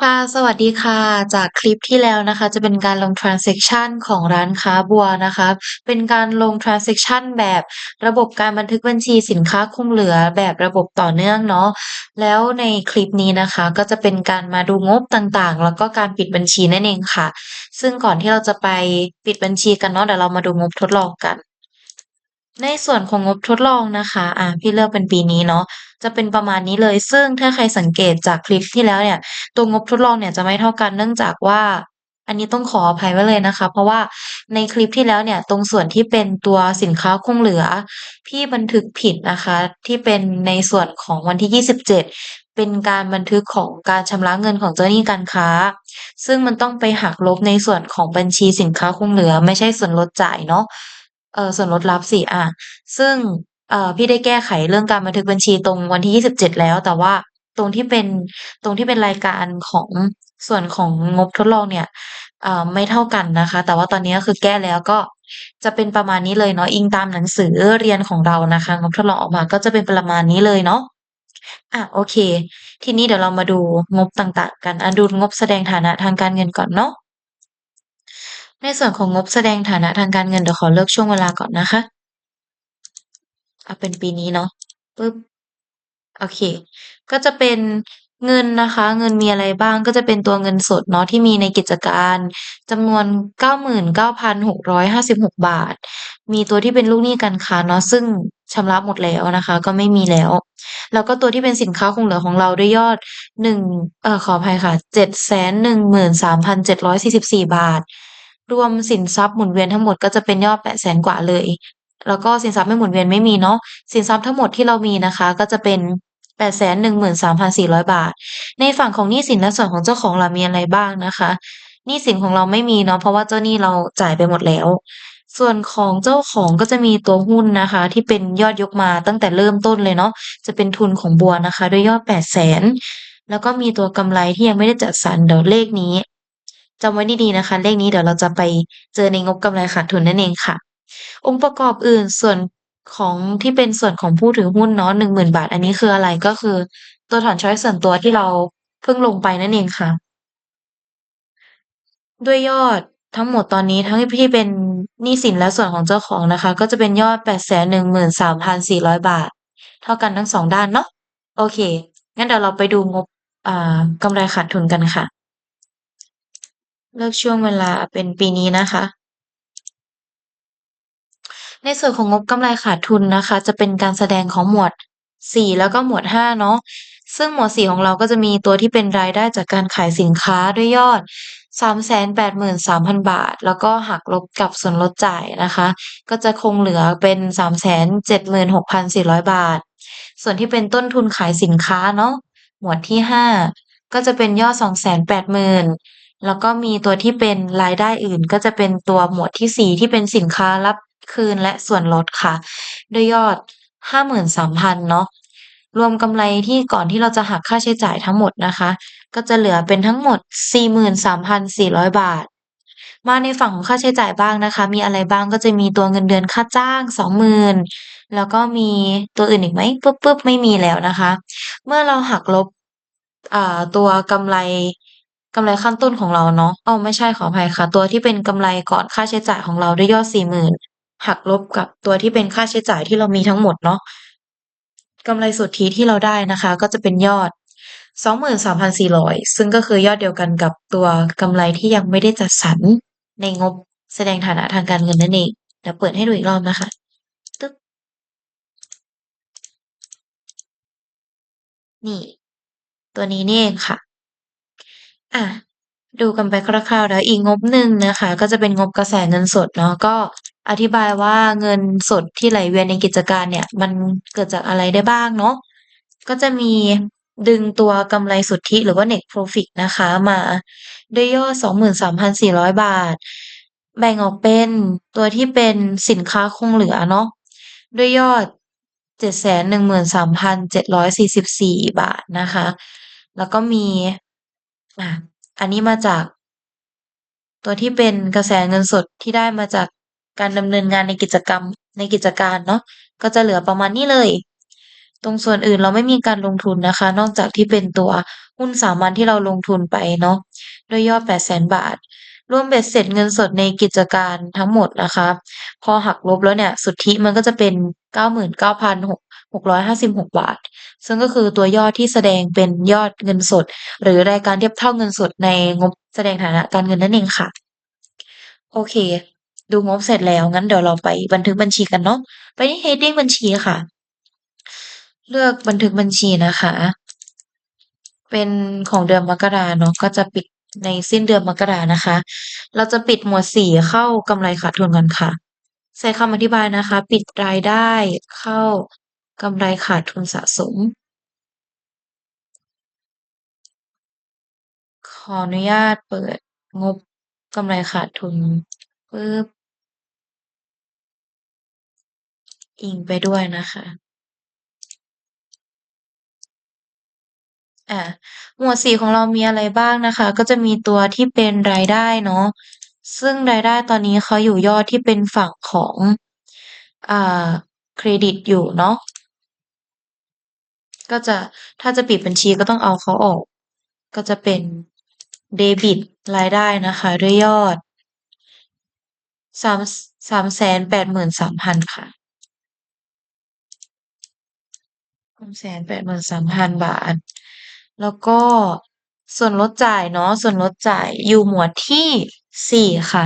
ค่ะ สวัสดีค่ะ จากคลิปที่แล้วนะคะ จะเป็นการลง transaction ของร้านค้าบัวนะคะ เป็นการลง transaction แบบระบบการบันทึกบัญชีสินค้าคงเหลือแบบระบบต่อเนื่องเนาะ แล้วในคลิปนี้นะคะ ก็จะเป็นการมาดูงบต่างๆ แล้วก็การปิดบัญชีนั่นเองค่ะ ซึ่งก่อนที่เราจะไปปิดบัญชีกันเนาะเดี๋ยวเรามาดูงบทดลองกัน ในส่วนของงบทดลองนะคะ อ่า พี่เลือกเป็นปีนี้เนาะ จะเป็นประมาณนี้เลย ซึ่งถ้าใครสังเกตจากคลิปที่แล้วเนี่ย ตัวงบทดลองเนี่ยจะไม่เท่ากัน เนื่องจากว่า อันนี้ต้องขออภัยไว้เลยนะคะ เพราะว่าในคลิปที่แล้วเนี่ย ตรงส่วนที่เป็นตัวสินค้าคงเหลือ พี่บันทึกผิดนะคะ ที่เป็นในส่วนของวันที่ 27 เป็นการบันทึกของการชำระเงินของเจ้าหนี้การค้า ซึ่งมันต้องไปหักลบในส่วนของบัญชีสินค้าคงเหลือ ไม่ใช่ส่วนลดจ่ายเนาะ เอ่อส่วนลดรับสิอาซึ่งเอ่อพี่ได้แก้ไขเรื่องการบันทึกบัญชีตรงวันที่27แล้ว แต่ว่าตรงที่เป็นตรงที่เป็นรายการของส่วนของงบทดลองเนี่ยเอ่าไม่เท่ากันนะคะ แต่ว่าตอนนี้ก็คือแก้แล้วก็จะเป็นประมาณนี้เลยเนาะอิงตามหนังสือเรียนของเรานะคะงบทดลองออกมาก็จะเป็นประมาณนี้เลยเนาะอาโอเค ทีนี้เดี๋ยวเรามาดูงบต่างๆ กันอาดูงบแสดงฐานะทางการเงินก่อนเนาะ ในส่วนของงบแสดงฐานะทางการเงินเดี๋ยวขอเลือกช่วงเวลาก่อนนะคะ เอาเป็นปีนี้เนาะปึ๊บโอเค ก็จะเป็นเงินนะคะ เงินมีอะไรบ้างก็จะเป็นตัวเงินสดเนาะที่มีในกิจการจำนวน 99,656 บาท มีตัวที่เป็นลูกหนี้การค้าเนาะซึ่งชำระหมดแล้วนะคะ ก็ไม่มีแล้ว แล้วก็ตัวที่เป็นสินค้าคงเหลือของเราด้วยยอดหนึ่งเอ่อขออภัยค่ะ 713,744 บาท รวมสินทรัพย์หมุนเวียนทั้งหมดก็จะเป็นยอดแปดแสนกว่าเลย แล้วก็สินทรัพย์ไม่หมุนเวียนไม่มีเนาะสินทรัพย์ทั้งหมดที่เรามีนะคะ ก็จะเป็นแปดแสนหนึ่งหมื่นสามพันสี่ร้อยบาท ในฝั่งของหนี้สินและส่วนของเจ้าของเรามีอะไรบ้างนะคะหนี้สินของเราไม่มีเนาะเพราะว่าเจ้าหนี้เราจ่ายไปหมดแล้ว ส่วนของเจ้าของก็จะมีตัวหุ้นนะคะ ที่เป็นยอดยกมาตั้งแต่เริ่มต้นเลยเนาะจะเป็นทุนของบัวนะคะ ด้วยยอดแปดแสนแล้วก็มีตัวกำไรที่ยังไม่ได้จัดสรรเดี๋ยวเลขนี้ จำไว้ดีๆนะคะ เลขนี้เดี๋ยวเราจะไปเจอในงบกำไรขาดทุนนั่นเองค่ะ องค์ประกอบอื่นส่วนของที่เป็นส่วนของผู้ถือหุ้นเนาะหนึ่งหมื่นบาท อันนี้คืออะไรก็คือ ตัวถอนช้อยส่วนตัวที่เราเพิ่งลงไปนั่นเองค่ะ ด้วยยอดทั้งหมดตอนนี้ทั้งที่เป็นหนี้สินและส่วนของเจ้าของนะคะ ก็จะเป็นยอดแปดแสนหนึ่งหมื่นสามพันสี่ร้อยบาท เท่ากันทั้งสองด้านเนาะโอเค งั้นเดี๋ยวเราไปดูงบอ่ากำไรขาดทุนกันค่ะ เลือกช่วงเวลาเป็นปีนี้นะคะ ในส่วนของงบกำไรขาดทุนนะคะ จะเป็นการแสดงของหมวด 4 แล้วก็หมวด 5 เนาะซึ่งหมวด 4 ของเราก็จะมีตัวที่เป็นรายได้จากการขายสินค้าด้วยยอด 383,000 บาท แล้วก็หักลบกับส่วนลดจ่ายนะคะ ก็จะคงเหลือเป็น 376,400 บาท ส่วนที่เป็นต้นทุนขายสินค้าเนาะหมวดที่ 5 ก็จะเป็นยอด 280,000 แล้วก็มีตัวที่เป็นรายได้อื่น ก็จะเป็นตัวหมวดที่ 4 ที่เป็นสินค้ารับคืนและส่วนลดค่ะ ด้วยยอด 53,000เนาะรวมกำไรที่ก่อนที่เราจะหักค่าใช้จ่ายทั้งหมดนะคะ ก็จะเหลือเป็นทั้งหมด 43,400 บาท มาในฝั่งของค่าใช้จ่ายบ้างนะคะ มีอะไรบ้างก็จะมีตัวเงินเดือนค่าจ้าง 20,000 แล้วก็มีตัวอื่นอีกไหมปึ๊บปึ๊บไม่มีแล้วนะคะ เมื่อเราหักลบอ่าตัวกำไร กำไรขั้นต้นของเราเนาะเอ้อไม่ใช่ขออภัยค่ะ ตัวที่เป็นกำไรก่อนค่าใช้จ่ายของเราด้วยยอด40,000หักลบกับตัวที่เป็นค่าใช้จ่ายที่เรามีทั้งหมดเนาะกำไรสุทธิที่เราได้นะคะ ก็จะเป็นยอด 23,400 ซึ่งก็คือยอดเดียวกันกับตัวกำไรที่ยังไม่ได้จัดสรรในงบแสดงฐานะทางการเงินนั่นเองเดี๋ยวเปิดให้ดูอีกรอบนะคะตึ๊บนี่ ตัวนี้นี่เองค่ะ อะ ดูกันไปคร่าวๆแล้วอีกงบหนึ่งนะคะ ก็จะเป็นงบกระแสเงินสดเนาะก็อธิบายว่าเงินสดที่ไหลเวียนในกิจการเนี่ย มันเกิดจากอะไรได้บ้างเนาะก็จะมีดึงตัวกำไรสุทธิหรือว่า net profit นะคะ มาด้วยยอด 23,400 บาท แบ่งออกเป็นตัวที่เป็นสินค้าคงเหลือเนาะด้วยยอด 713,744 บาทนะคะ แล้วก็มี อะอันนี้มาจาก ตัวที่เป็นกระแสเงินสดที่ได้มาจากการดำเนินงานในกิจกรรมในกิจการเนาะก็จะเหลือประมาณนี้เลย ตรงส่วนอื่นเราไม่มีการลงทุนนะคะ นอกจากที่เป็นตัวหุ้นสามัญที่เราลงทุนไปเนาะด้วยยอด 800,000บาท รวมเบ็ดเสร็จเงินสดในกิจการทั้งหมดนะคะ พอหักลบแล้วเนี่ย สุทธิมันก็จะเป็น 656 บาท ซึ่งก็คือตัวยอดที่แสดงเป็นยอดเงินสด หรือรายการเทียบเท่าเงินสดในงบแสดงฐานะการเงินนั่นเองค่ะ โอเค ดูงบเสร็จแล้วงั้นเดี๋ยวเราไปบันทึกบัญชีกันเนาะไปที่ heading บัญชีค่ะ เลือกบันทึกบัญชีนะคะ เป็นของเดือนมกราเนาะก็จะปิดในสิ้นเดือนมกรานะคะ เราจะปิดหมวด4เข้ากำไรขาดทุนก่อนค่ะ ใส่คำอธิบายนะคะ ปิดรายได้เข้า กำไรขาดทุนสะสม ขออนุญาตเปิดงบกำไรขาดทุนปึ๊บอิงไปด้วยนะคะอ่าหมวด4ของเรามีอะไรบ้างนะคะ ก็จะมีตัวที่เป็นรายได้เนาะซึ่งรายได้ตอนนี้เขาอยู่ยอดที่เป็นฝั่งของอ่าเครดิตอยู่เนาะ ก็จะถ้าจะปิดบัญชีก็ต้องเอาเขาออก ก็จะเป็นเดบิตรายได้นะคะ ด้วยยอดสาม383,000ค่ะ383,000บาท แล้วก็ส่วนลดจ่ายเนาะส่วนลดจ่ายอยู่หมวดที่4ค่ะ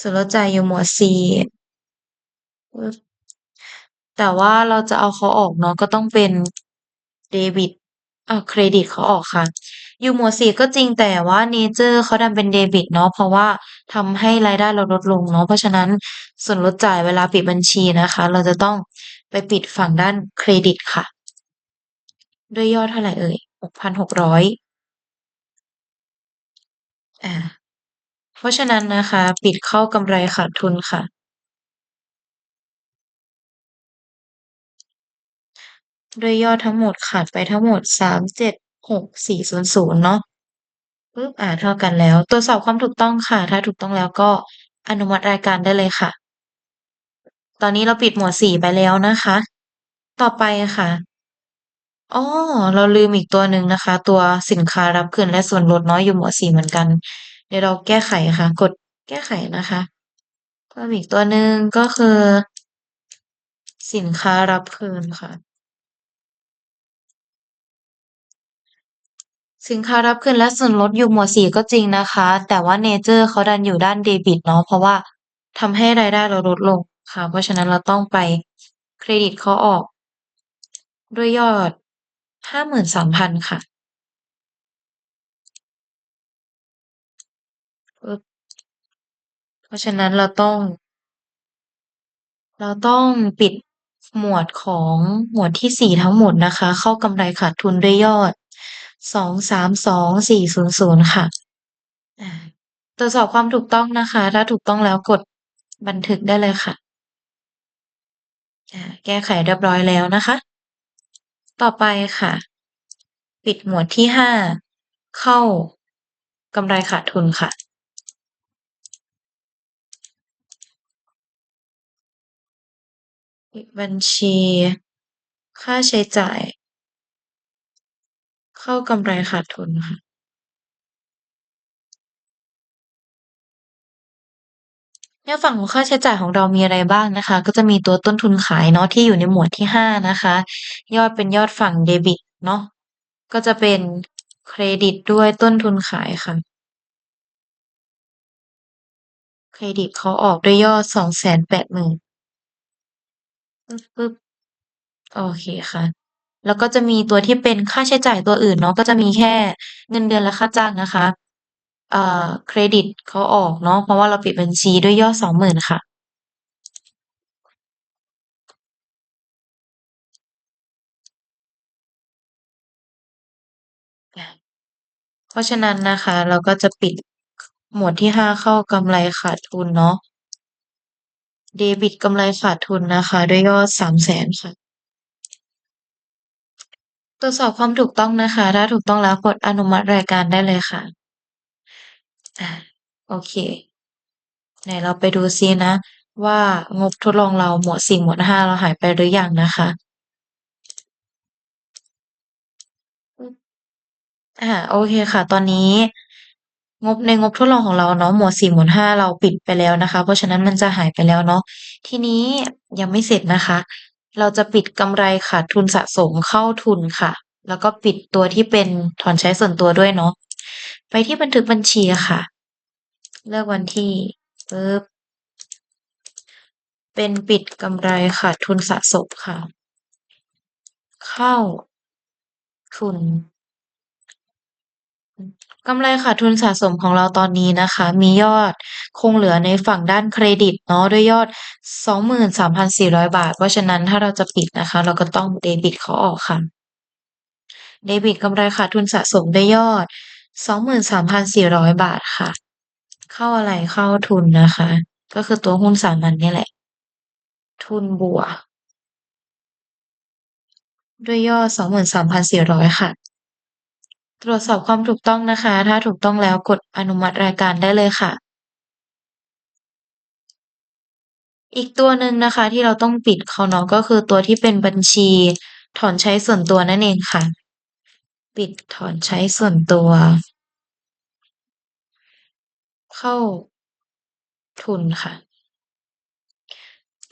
ส่วนลดจ่ายอยู่หมวด4ปึ๊บแต่ว่าเราจะเอาเขาออกเนาะก็ต้องเป็น เดบิตอ้าเครดิตเขาออกค่ะ อยู่หมวด 4 ก็จริง แต่ว่าเนเจอร์เขาดันเป็นเดบิตเนาะ เพราะว่าทำให้รายได้เราลดลงเนาะ เพราะฉะนั้นส่วนลดจ่ายเวลาปิดบัญชีนะคะ เราจะต้องไปปิดฝั่งด้านเครดิตค่ะ ด้วยยอดเท่าไหร่เอ่ย6,600อาเพราะฉะนั้นนะคะ ปิดเข้ากำไรขาดทุนค่ะ ด้วยยอดทั้งหมดขาดไปทั้งหมด376,400เนาะปึ๊บอ่าเท่ากันแล้ว ตรวจสอบความถูกต้องค่ะ ถ้าถูกต้องแล้วก็อนุมัติรายการได้เลยค่ะ ตอนนี้เราปิดหมวด4ไปแล้วนะคะ ต่อไปค่ะอ้อเราลืมอีกตัวหนึ่งนะคะ ตัวสินค้ารับคืนและส่วนลดเนาะอยู่หมวด4เหมือนกัน เดี๋ยวเราแก้ไขค่ะ กดแก้ไขนะคะเพิ่มอีกตัวหนึ่งก็คือ สินค้ารับคืนค่ะ สินค้ารับคืนและส่วนลดอยู่หมวด4ก็จริงนะคะ แต่ว่าเนเจอร์เขาดันอยู่ด้านเดบิตเนาะเพราะว่าทำให้รายได้เราลดลงค่ะ เพราะฉะนั้นเราต้องไปเครดิตเขาออก ด้วยยอด53,000ค่ะปึ๊บเพราะฉะนั้นเราต้อง เราต้องปิดหมวดของหมวดที่4ทั้งหมดนะคะ เข้ากำไรขาดทุนด้วยยอด 232,400ค่ะตรวจสอบความถูกต้องนะคะ ถ้าถูกต้องแล้วกดบันทึกได้เลยค่ะ แก้ไขเรียบร้อยแล้วนะคะ ต่อไปค่ะ ปิดหมวดที่5เข้ากำไรขาดทุนค่ะปิดบัญชี ค่าใช้จ่าย เข้ากำไรขาดทุนค่ะในฝั่งของค่าใช้จ่ายของเรามีอะไรบ้างนะคะ ก็จะมีตัวต้นทุนขายเนาะที่อยู่ในหมวดที่5นะคะ ยอดเป็นยอดฝั่งเดบิตเนาะก็จะเป็นเครดิตด้วยต้นทุนขายค่ะ เครดิตเขาออกด้วยยอด280,000ปึ๊บโอเคค่ะ แล้วก็จะมีตัวที่เป็นค่าใช้จ่ายตัวอื่นเนาะก็จะมีแค่เงินเดือนและค่าจ้างนะคะเอ่าเครดิตเขาออกเนาะเพราะว่าเราปิดบัญชีด้วยยอด20,000ค่ะ เพราะฉะนั้นนะคะ เราก็จะปิดหมวดที่5เข้ากำไรขาดทุนเนาะเดบิตกำไรขาดทุนนะคะ ด้วยยอด300,000ค่ะ ตรวจสอบความถูกต้องนะคะ ถ้าถูกต้องแล้วกดอนุมัติรายการได้เลยค่ะ อ่า โอเค ไหนเราไปดูซินะ ว่างบทดลองเราหมวด4หมวด5เราหายไปหรือยังนะคะ อ่า โอเคค่ะ ตอนนี้ งบในงบทดลองของเราเนาะหมวด4หมวด5เราปิดไปแล้วนะคะ เพราะฉะนั้นมันจะหายไปแล้วเนาะ ทีนี้ยังไม่เสร็จนะคะ เราจะปิดกำไรขาดทุนสะสมเข้าทุนค่ะ แล้วก็ปิดตัวที่เป็นถอนใช้ส่วนตัวด้วยเนาะไปที่บันทึกบัญชีค่ะ เลือกวันที่ปึ๊บเป็นปิดกำไรขาดทุนสะสมค่ะ เข้าทุน กำไรขาดทุนสะสมของเราตอนนี้นะคะ มียอดคงเหลือในฝั่งด้านเครดิตเนาะด้วยยอด 23,400 บาท เพราะฉะนั้นถ้าเราจะปิดนะคะ เราก็ต้องเดบิตเขาออกค่ะเดบิตกำไรขาดทุนสะสมด้วยยอด 23,400 บาทค่ะ เข้าอะไรเข้าทุนนะคะ ก็คือตัวหุ้นสามัญนี่แหละ ทุนบัว ด้วยยอด 23,400 ค่ะ ตรวจสอบความถูกต้องนะคะ ถ้าถูกต้องแล้วกดอนุมัติรายการได้เลยค่ะ อีกตัวหนึ่งนะคะ ที่เราต้องปิดเขาเนาะก็คือตัวที่เป็นบัญชีถอนใช้ส่วนตัวนั่นเองค่ะ ปิดถอนใช้ส่วนตัว เข้าทุนค่ะ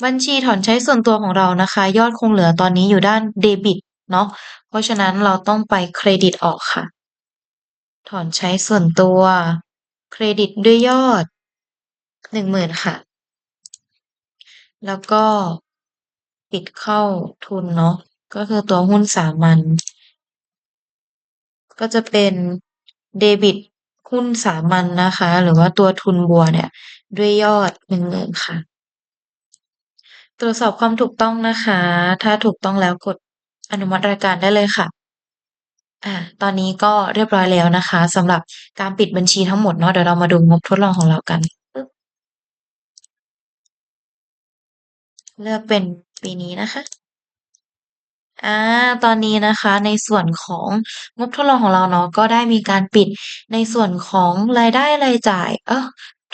บัญชีถอนใช้ส่วนตัวของเรานะคะ ยอดคงเหลือตอนนี้อยู่ด้านเดบิตเนาะเพราะฉะนั้นเราต้องไปเครดิตออกค่ะ ถอนใช้ส่วนตัว เครดิตด้วยยอดหนึ่งหมื่นค่ะ แล้วก็ปิดเข้าทุนเนาะก็คือตัวหุ้นสามัญก็จะเป็นเดบิตหุ้นสามัญนะคะ หรือว่าตัวทุนบัวเนี่ย ด้วยยอดหนึ่งหมื่นค่ะ ตรวจสอบความถูกต้องนะคะ ถ้าถูกต้องแล้วกดอนุมัติรายการได้เลยค่ะ อ่าตอนนี้ก็เรียบร้อยแล้วนะคะ สำหรับการปิดบัญชีทั้งหมดเนาะ เดี๋ยวเรามาดูงบทดลองของเรากัน ปึ๊บ เลือกเป็นปีนี้นะคะอ่าตอนนี้นะคะ ในส่วนของงบทดลองของเราเนาะ ก็ได้มีการปิดในส่วนของรายได้ รายจ่าย เออ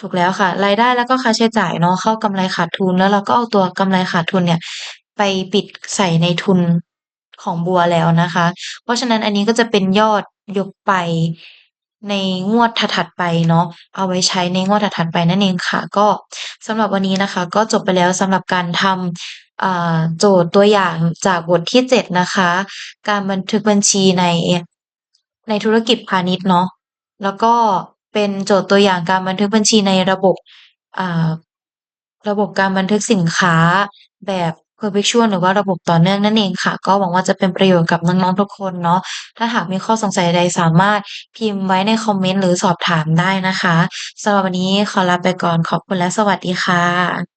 ถูกแล้วค่ะ รายได้ แล้วก็ค่าใช้จ่ายเนาะ เข้ากำไรขาดทุน แล้วเราก็เอาตัวกำไรขาดทุนเนี่ย ไปปิดใส่ในทุน ของบัวแล้วนะคะ เพราะฉะนั้นอันนี้ก็จะเป็นยอดยกไปในงวดถัดๆไปเนาะเอาไว้ใช้ในงวดถัดๆไปนั่นเองค่ะ ก็สำหรับวันนี้นะคะ ก็จบไปแล้วสำหรับการทำโจทย์ตัวอย่างจากบทที่เจ็ดนะคะ การบันทึกบัญชีในในธุรกิจพาณิชย์เนาะแล้วก็เป็นโจทย์ตัวอย่างการบันทึกบัญชีในระบบระบบการบันทึกสินค้าแบบ perpetual หรือว่าระบบต่อเนื่องนั่นเองค่ะ ก็หวังว่าจะเป็นประโยชน์กับน้องๆทุกคนเนาะถ้าหากมีข้อสงสัยใดสามารถพิมพ์ไว้ในคอมเมนต์หรือสอบถามได้นะคะสำหรับวันนี้ขอลาไปก่อนขอบคุณและสวัสดีค่ะ